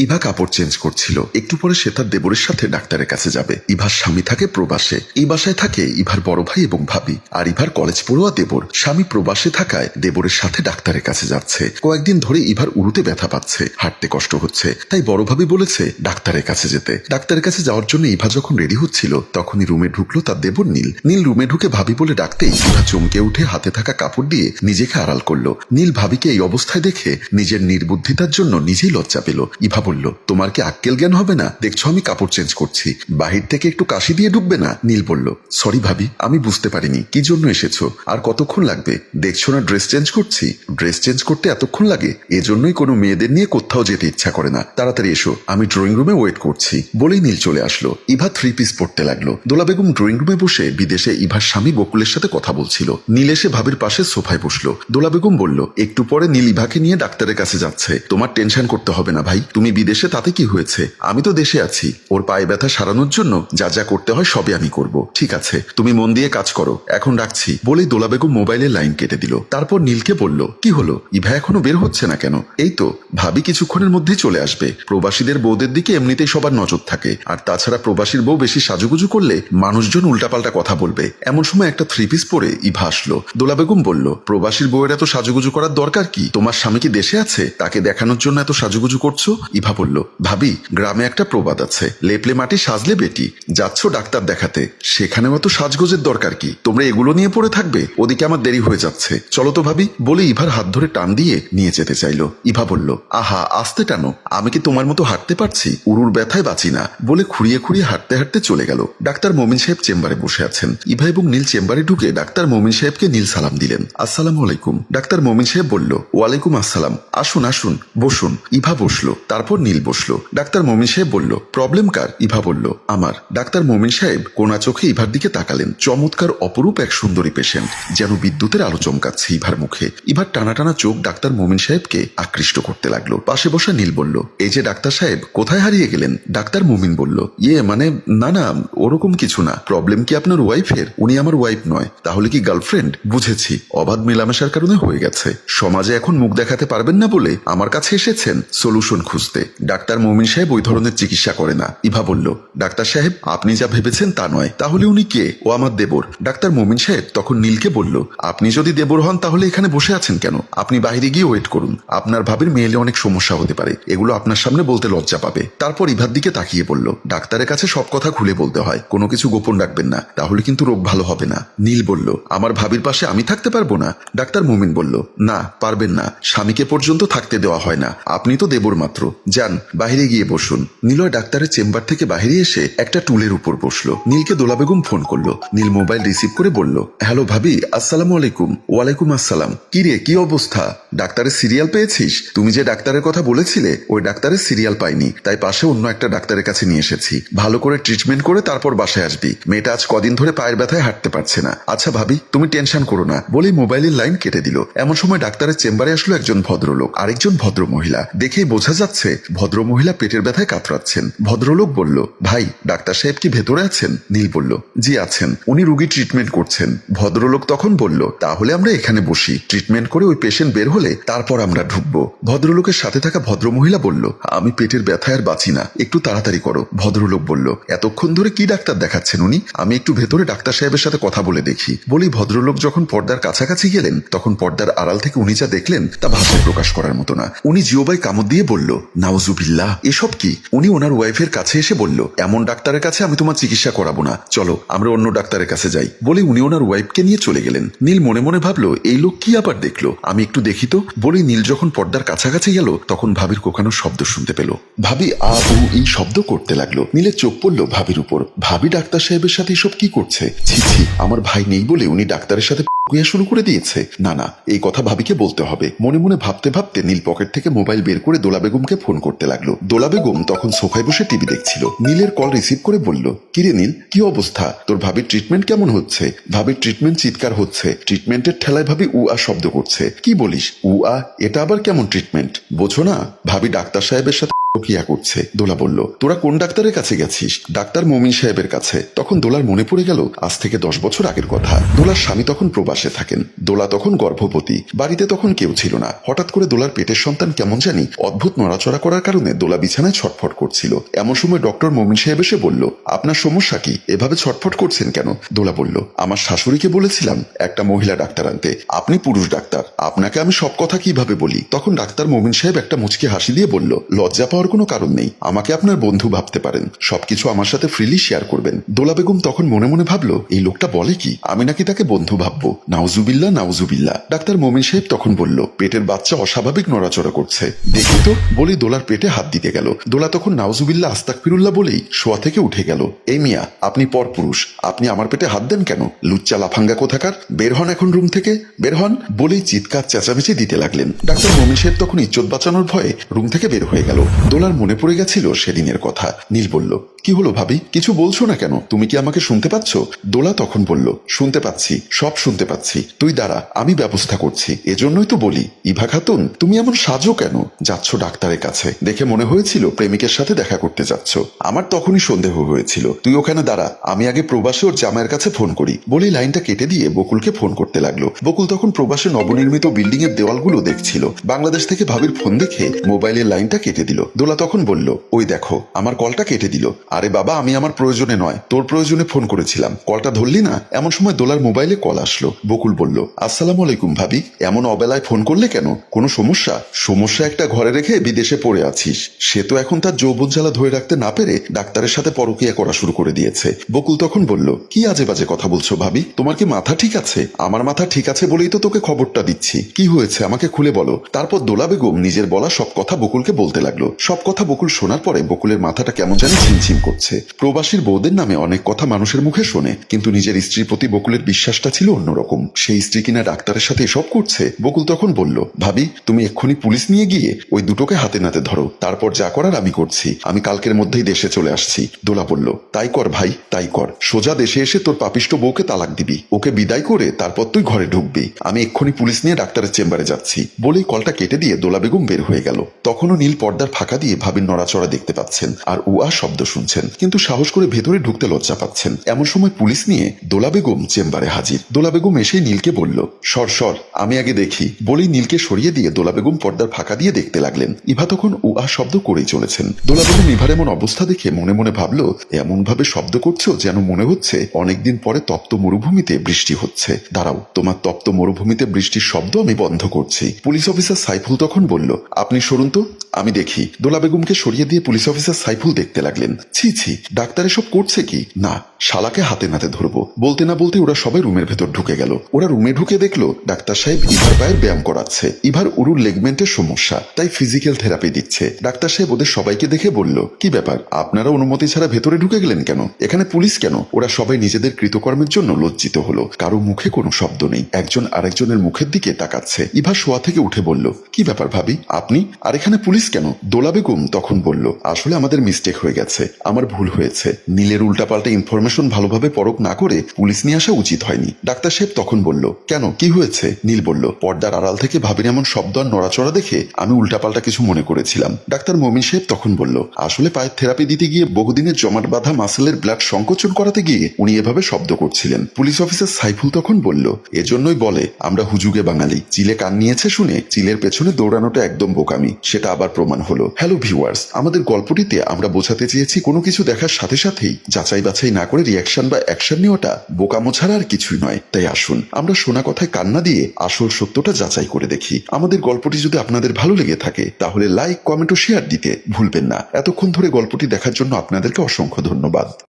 ইভা কাপড় চেঞ্জ করছিল। একটু পরে সে তার দেবরের সাথে ডাক্তারের কাছে যাবে। ইভার স্বামী থাকে প্রবাসে। এই বাসায় থাকে ইভার বড় ভাই এবং ভাবি। আর ইভার কলেজ পড়ুয়া দেবর। স্বামী প্রবাসে থাকায় দেবরের সাথে ডাক্তারের কাছে যাচ্ছে। কয়েকদিন ধরে ইভার উরুতে ব্যথা পাচ্ছে। হাঁটতে কষ্ট হচ্ছে। তাই বড় ভাবি বলেছে ডাক্তারের কাছে যেতে। ডাক্তারের কাছে যাওয়ার জন্য ইভা যখন রেডি হচ্ছিল, তখনই রুমে ঢুকলো তার দেবর নীল। নীল রুমে ঢুকে ভাবি বলে ডাকতেই ইভা চমকে উঠে হাতে থাকা কাপড় দিয়ে নিজেকে আড়াল করল। নীল ভাবিকে এই অবস্থায় দেখে নিজের নির্বুদ্ধিতার জন্য নিজেই লজ্জা পেল। ইভা বলল তোমার কি আক্কেল জ্ঞান হবে না? দেখছ আমি কাপড় চেঞ্জ করছি। বাহির থেকে একটু কাশি দিয়ে ঢুকবে না? নীল বলল সরি ভাবি, আমি বুঝতে পারিনি। কি জন্য এসেছ? আর কতক্ষণ লাগবে? দেখছ না ড্রেস চেঞ্জ করছি? ড্রেস চেঞ্জ করতে এতক্ষণ লাগে? এজন্যই কোনো মেয়েদের নিয়ে কোথাও যেতে ইচ্ছা করে না। তাড়াতাড়ি এসো, আমি ড্রয়িং রুমে ওয়েট করছি। বলেই নীল চলে আসলো। ইভা থ্রি পিস পড়তে লাগল। দোলা বেগম ড্রয়িং রুমে বসে বিদেশে ইভার স্বামী বকুলের সাথে কথা বলছিল। নীল এসে ভাবির পাশে সোফায় বসল। দোলা বেগম বলল, একটু পরে নীল ইভাকে নিয়ে ডাক্তারের কাছে যাচ্ছে। তোমার টেনশন করতে হবে না ভাই। তুমি বিদেশে তাতে কি হয়েছে? আমি তো দেশে আছি। ওর পায়ে ব্যথা সারানোর জন্য যা যা করতে হয় সবই আমি করব। ঠিক আছে, তুমি মন দিয়ে কাজ করো। এখন রাখছি। বলেই দোলা বেগম মোবাইলের লাইন কেটে দিল। তারপর নীলকে বলল, কি হলো? ইভা এখনও বের হচ্ছে না কেন? এই তো, ভাবি কিছুক্ষণের মধ্যেই চলে আসবে। প্রবাসীদের বউদের দিকে এমনিতেই সবার নজর থাকে। আর তাছাড়া প্রবাসীর বউ বেশি সাজুগুজু করলে মানুষজন উল্টাপাল্টা কথা বলবে। এমন সময় একটা থ্রি পিস পরে ইভা আসলো। দোলা বেগম বলল, প্রবাসীর বউয়ের এত সাজুগুজু করার দরকার কি? তোমার স্বামী কি দেশে আছে? তাকে দেখানোর জন্য এত সাজুগুজু করছ? ইভা বলল, ভাবি, গ্রামে একটা প্রবাদ আছে। লেপলে মাটি সাজলে বেটি। যাচ্ছ ডাক্তার দেখাতে। সেখানেও এত সাজগোজের দরকার কি? তোমরা এগুলো নিয়ে পড়ে থাকবে? ওদিকে আমার দেরি হয়ে যাচ্ছে। চলো তো ভাবি। বলে ইভার হাত ধরে টান দিয়ে নিয়ে যেতে চাইলো। ইভা বলল, আহা, আসতে টানো। আমি কি তোমার মতো হাঁটতে পারছি? উরুর ব্যথায় বাঁচি না। বলে খুঁড়িয়ে খুঁড়িয়ে হাঁটতে হাঁটতে চলে গেল। ডাক্তার মমিন সাহেব চেম্বারে বসে আছেন। ইভা এবং নীল চেম্বারে ঢুকে ডাক্তার মমিন সাহেবকে নীল সালাম দিলেন। আসসালামু আলাইকুম। ডাক্তার মমিন সাহেব বলল, ওয়ালাইকুম আসসালাম। আসুন আসুন, বসুন। ইভা বসল। তারপর নীল বসল। ডাক্তার মমিন সাহেব বলল প্রবলেম কার? ইভা বলল, আমার। ডাক্তার মমিন সাহেব কোনা চোখে ইভার দিকে তাকালেন। চমৎকার অপরূপ এক সুন্দরী পেশেন্ট যেন বিদ্যুতের আলো চমকাচ্ছে ইভার মুখে। ইভার টানা টানা চোখ ডাক্তার মমিন সাহেবকে আকৃষ্ট করতে লাগল। পাশে বসা নীল বলল, এই যে ডাক্তার সাহেব, কোথায় হারিয়ে গেলেন? ডাক্তার মুমিন বলল ইয়ে মানে না না, ওরকম কিছু না। প্রবলেম কি আপনার ওয়াইফের উনি আমার ওয়াইফ নয়। তাহলে কি গার্লফ্রেন্ড বুঝেছি, অবাধ মেলামেশার কারণে হয়ে গেছে। সমাজে এখন মুখ দেখাতে পারবেন না বলে আমার কাছে এসেছেন। সলিউশন খুঁজতে। ডাক্তার মুমিন সাহেব ওই ধরনের চিকিৎসা করে না। ইভা বলল, ডাক্তার সাহেব, আপনি যা ভেবেছেন তা নয়। তাহলে উনি কে? ও আমার দেবর। ডাক্তার মুমিন সাহেব তখন নীলকে বলল, আপনি যদি দেবর হন, তাহলে এখানে বসে আছেন কেন? আপনি বাইরে গিয়ে ওয়েট করুন। আপনার ভাবির মেয়েলে অনেক সমস্যা হতে পারে। এগুলো আপনার সামনে বলতে লজ্জা পাবে। তারপর ইভার দিকে তাকিয়ে বলল, ডাক্তারের কাছে সব কথা খুলে বলতে হয়। কোনো কিছু গোপন রাখবেন না। তাহলে কিন্তু রোগ ভালো হবে না। নীল বলল, আমার ভাবির পাশে আমি থাকতে পারব না? ডাক্তার মুমিন বলল, না, পারবেন না। স্বামীকে পর্যন্ত থাকতে দেওয়া হয় না। আপনি তো দেবর মাত্র। যান, বাইরে গিয়ে বসুন। নীলয় ডাক্তারের চেম্বার থেকে বাহিরে এসে একটা টুলের উপর বসল। নীলকে দোলা বেগম ফোন করল। নীল মোবাইল রিসিভ করে বলল, হ্যালো ভাবি, আসসালামু আলাইকুম। ওয়ালাইকুম আসসালাম। কি রে, কি অবস্থা? ডাক্তারের সিরিয়াল পেয়েছিস? তুমি যে ডাক্তারের কথা বলেছিলে, ওই ডাক্তারের সিরিয়াল পাইনি। তাই পাশে অন্য একটা ডাক্তারের কাছে নিয়ে এসেছি। ভালো করে ট্রিটমেন্ট করে তারপর বাসায় আসবি। মেয়েটা আজ কদিন ধরে পায়ের ব্যথায় হাঁটতে পারছে না। আচ্ছা ভাবি, তুমি টেনশন করো না। বলেই মোবাইলের লাইন কেটে দিল। এমন সময় ডাক্তারের চেম্বারে আসলো একজন ভদ্রলোক, আরেকজন ভদ্র মহিলা দেখেই বোঝা যাচ্ছে ভদ্র মহিলা পেটের ব্যথায় কাতরাচ্ছেন। ভদ্রলোক বলল, ভাই, ডাক্তার সাহেব কি ভেতরে আছেন? নীল বলল, জি, আছেন। উনি রুগী ট্রিটমেন্ট করছেন। ভদ্রলোক তখন বলল, তাহলে আমরা এখানে বসি। ট্রিটমেন্ট করে ওই পেশেন্ট বের হলে তারপর আমরা ঢুকবো। ভদ্রলোকের সাথে থাকা ভদ্র মহিলা বলল, আমি পেটের ব্যথায় আর বাঁচি না। একটু তাড়াতাড়ি করো। ভদ্রলোক বলল, এতক্ষণ ধরে কি ডাক্তার দেখাচ্ছেন উনি? আমি একটু ভেতরে ডাক্তার সাহেবের সাথে কথা বলে দেখি। বলি ভদ্রলোক যখন পর্দার কাছাকাছি গেলেন, তখন পর্দার আড়াল থেকে উনি যা দেখলেন তা ভাষায় প্রকাশ করার মতো না। উনি জিওবাই কামড় দিয়ে বলল নাওজুবিল্লা এসব কি? উনি ওনার ওয়াইফের কাছে এসে বলল, এমন ডাক্তারের কাছে আমি তোমার চিকিৎসা করাবো না। চলো, আমরা অন্য ডাক্তারের কাছে যাই। বলে উনি ওনার ওয়াইফকে নিয়ে চলে গেলেন। নীল মনে মনে ভাবলো, এই লোক কি আবার দেখল? আমি একটু দেখি তো। বলে নীল যখন পর্দার কাছাকাছি গেল, তখন ভাবির কোকানোর শব্দ শুনতে পেল। ভাবি আ উ এই শব্দ করতে লাগল। নীলের চোখ পড়ল ভাবির উপর। ভাবি ডাক্তার সাহেবের সাথে এসব কি করছে? ছি ছি, আমার ভাই নেই বলে উনি ডাক্তারের সাথে কুয়া শুরু করে দিয়েছে। না না, এই কথা ভাবিকে বলতে হবে। মনে মনে ভাবতে ভাবতে নীল পকেট থেকে মোবাইল বের করে দোলা বেগমকে ফোন করতে লাগল। দোলা বেগম তখন সোফায় বসে টিভি দেখছিল। নীলের কল রিসিভ করে বলল, কিরে নীল, কি অবস্থা? তোর ভাবির ট্রিটমেন্ট কেমন হচ্ছে? ভাবির ট্রিটমেন্ট চিৎকার হচ্ছে। ট্রিটমেন্টের ঠেলায় ভাবি উ আ শব্দ করছে। কি বলিস? উ আ, এটা আবার কেমন ট্রিটমেন্ট? বোঝো না, ভাবি ডাক্তার সাহেবের সাথে প্রক্রিয়া করছে। দোলা বলল, তোরা কোন ডাক্তারের কাছে গেছিস? ডাক্তার মমিন সাহেবের কাছে। তখন দোলার মনে পড়ে গেল, আজ থেকে দশ বছর আগের কথা। দোলার স্বামী তখন প্রবাসে থাকেন। দোলা তখন গর্ভবতী। বাড়িতে তখন কেউ ছিল না। হঠাৎ করে দোলার পেটের সন্তান কেমন জানি অদ্ভুত নড়াচড়া করার কারণে দোলা বিছানায় ছটফট করছিল। এমন সময় ডক্টর মমিন সাহেব এসে বলল, আপনার সমস্যা কি? এভাবে ছটফট করছেন কেন? দোলা বলল, আমার শাশুড়িকে বলেছিলাম, একটা মহিলা ডাক্তার আনতে। আপনি পুরুষ ডাক্তার। আপনাকে আমি সব কথা কীভাবে বলি? তখন ডাক্তার মমিন সাহেব একটা মুচকি হাসি দিয়ে বলল, লজ্জা পাওয়ার কোনো কারণ নেই। আমাকে আপনার বন্ধু ভাবতে পারেন। সবকিছু আমার সাথে ফ্রিলি শেয়ার করবেন। দোলা বেগম তখন মনে মনে ভাবলো, এই লোকটা বলে কি? আমি নাকি তাকে বন্ধু ভাববো? নাউজুবিল্লা নাউজুবিল্লা ডাক্তার মমিন সাহেব তখন বলল, পেটের বাচ্চা অস্বাভাবিক নড়াচড়া করছে। দেখি তো। বলেই দোলার পেটে হাত দিতে গেল। দোলা তখন নাউজুবিল্লা আস্তাক ফিরুল্লাহ বলেই শোয়া থেকে উঠে গেল। এই মিয়া, আপনি পর পুরুষ। আপনি আমার পেটে হাত দেন কেন? লুচ্চা লাফাঙ্গা কোথাকার? বের হন এখন রুম থেকে? বের হন? বলেই চিৎকার চেঁচামেচি দিতে লাগলেন। ডাক্তার মমিন সাহেব তখন ইজ্জত বাঁচানোর ভয়ে রুম থেকে বের হয়ে গেল। দোলার মনে পড়ে গেছিল সেদিনের কথা। নীল বলল, কি হলো ভাবি? কিছু বলছো না কেন? তুমি কি আমাকে শুনতে পাচ্ছ? দোলা তখন বলল, শুনতে পাচ্ছি, সব শুনতে পাচ্ছি। তুই দাঁড়া, আমি ব্যবস্থা করছি। এজন্যই তো বলি, ইভা খাতুন, তুমি এমন সাজো কেন? যাচ্ছ ডাক্তারের কাছে। দেখে মনে হয়েছিল প্রেমিকের সাথে দেখা করতে যাচ্ছ। আমার তখনই সন্দেহ হয়েছিল। তুই ওখানে দাঁড়া, আমি আগে প্রবাসে ওর জামাইয়ের কাছে ফোন করি। বলেই লাইনটা কেটে দিয়ে বকুলকে ফোন করতে লাগল। বকুল তখন প্রবাসে নবনির্মিত বিল্ডিং এর দেওয়ালগুলো দেখছিল। বাংলাদেশ থেকে ভাবির ফোন দেখে মোবাইলের লাইনটা কেটে দিল। দোলা তখন বলল, ওই দেখো, আমার কলটা কেটে দিল। আরে বাবা, আমি আমার প্রয়োজনে নয়, তোর প্রয়োজনে ফোন করেছিলাম। কলটা ধরলি না? এমন সময় দোলার মোবাইলে কল আসলো। বকুল বলল, আসসালামু আলাইকুম ভাবি, এমন অবেলায় ফোন করলে কেন? কোনো সমস্যা? সমস্যা একটা ঘরে রেখে বিদেশে পড়ে আছিস। সে তো এখন তার যৌবন জ্বালা ধরে রাখতে না পেরে ডাক্তারের সাথে পরকিয়া করা শুরু করে দিয়েছে। বকুল তখন বলল, কি আজে বাজে কথা বলছো ভাবি? তোমার কি মাথা ঠিক আছে? আমার মাথা ঠিক আছে বলেই তো তোকে খবরটা দিচ্ছি। কি হয়েছে আমাকে খুলে বলো? তারপর দোলা বেগম নিজের বলা সব কথা বকুলকে বলতে লাগল। সব কথা বকুল শোনার পরে বকুলের মাথাটা কেমন জানি ছিমছিম করছে। প্রবাসীর বউদের নামে অনেক কথা মানুষের মুখে শোনে, কিন্তু নিজের স্ত্রীর প্রতি বকুলের বিশ্বাসটা ছিল অন্যরকম। সেই স্ত্রী কিনা ডাক্তারের সাথে এসব করছে, বকুল তখন বলল, ভাবি, তুমি এক্ষুনি পুলিশ নিয়ে গিয়ে ওই দুটোকে হাতে নাতে ধরো। তারপর যা করার আমি করছি। আমি কালকের মধ্যেই দেশে চলে আসছি। দোলা বলল, তাই কর ভাই, তাই কর। সোজা দেশে এসে তোর পাপিষ্ট বউকে তালাক দিবি। ওকে বিদায় করে তারপর তুই ঘরে ঢুকবি। আমি এক্ষুনি পুলিশ নিয়ে ডাক্তারের চেম্বারে যাচ্ছি। বলেই কলটা কেটে দিয়ে দোলা বেগম বের হয়ে গেল। তখনও নীল পর্দার ফাঁকা দিয়ে ভাবির নড়াচড়া দেখতে পাচ্ছেন। আর উয়া শব্দ শুনছেন। কিন্তু সাহস করে ভেতরে ঢুকতে লজ্জা পাচ্ছেন। এমন সময় পুলিশ নিয়ে দোলা বেগম চেম্বারে হাজির। দোলা বেগম এসেই নীলকে বলল, সর সর, আমি আগে দেখি। বলেই নীলকে সরিয়ে দিয়ে দোলা বেগম পর্দার ফাঁকা দিয়ে দেখতে লাগলেন। ইভা তখন উয়া শব্দ করেই চলেছেন। দোলা বেগম ইভার এমন অবস্থা দেখে মনে মনে ভাবলো এমন ভাবে শব্দ করছ যেন মনে হচ্ছে অনেকদিন পরে তপ্ত মরুভূমিতে বৃষ্টি হচ্ছে। দাঁড়াও, তোমার তপ্ত মরুভূমিতে বৃষ্টির শব্দ আমি বন্ধ করছি। পুলিশ অফিসার সাইফুল তখন বলল, আপনি সরুন তো, আমি দেখি। বেগমকে সরিয়ে দিয়ে পুলিশ অফিসার সাইফুল দেখতে লাগলেন। ছি ছি, ডাক্তার এসব করছে কি? না শালাকে হাতে নাতে ধরবো। বলতে না বলতে ওরা সবাই রুমের ভেতর ঢুকে গেল। ওরা রুমে ঢুকে দেখল, ডাক্তার সাহেব ইভার পায়ের ব্যায়াম করাচ্ছে। ইভার উরুর লেগমেন্টের সমস্যা, তাই ফিজিক্যাল থেরাপি দিচ্ছে। ডাক্তার সাহেব ওদের সবাইকে দেখে বলল, কি ব্যাপার, আপনারা অনুমতি ছাড়া ভেতরে ঢুকে গেলেন কেন? এখানে পুলিশ কেন? ওরা সবাই নিজেদের কৃতকর্মের জন্য লজ্জিত হলো। কারও মুখে কোনো শব্দ নেই। একজন আরেকজনের মুখের দিকে তাকাচ্ছে। ইভা শোয়া থেকে উঠে বলল, কি ব্যাপার ভাবি, আপনি? আর এখানে পুলিশ কেন? দোলা বেগম তখন বলল, আসলে আমাদের মিস্টেক হয়ে গেছে। আমার ভুল হয়েছে। নীলের উল্টাপাল্টা ইনফরমেশন ভালোভাবে পরখ না করে পুলিশ নিয়ে আসা উচিত হয়নি। ডাক্তার সাহেব তখন বলল, কেন? কি হয়েছে? নীল বলল, পর্দার আড়াল থেকে ভাবির এমন শব্দ আর নড়াচড়া দেখে আমি উল্টাপাল্টা কিছু মনে করেছিলাম। ডাক্তার মমিন সাহেব তখন বলল, আসলে পায়ের থেরাপি দিতে গিয়ে বহুদিনের জমাট বাঁধা মাসেলের ব্লাড সংকোচন করাতে গিয়ে উনি এভাবে শব্দ করছিলেন। পুলিশ অফিসার সাইফুল তখন বলল, এজন্যই বলে, আমরা হুজুগে বাঙালি। চিলে কান নিয়েছে শুনে চিলের পেছনে দৌড়ানোটা একদম বোকামি, সেটা আবার প্রমাণ হলো। হ্যালো ভিউয়ার্স আমাদের গল্পটিতে আমরা বোঝাতে চেয়েছি কোনো কিছু দেখার সাথে সাথেই যাচাই বাছাই না করে রিয়াকশন বা অ্যাকশন নেওয়াটা বোকামো ছাড়া আর কিছুই নয়। তাই আসুন, আমরা শোনা কথায় কান্না দিয়ে আসল সত্যটা যাচাই করে দেখি। আমাদের গল্পটি যদি আপনাদের ভালো লেগে থাকে, তাহলে লাইক কমেন্ট ও শেয়ার দিতে ভুলবেন না। এতক্ষণ ধরে গল্পটি দেখার জন্য আপনাদেরকে অসংখ্য ধন্যবাদ।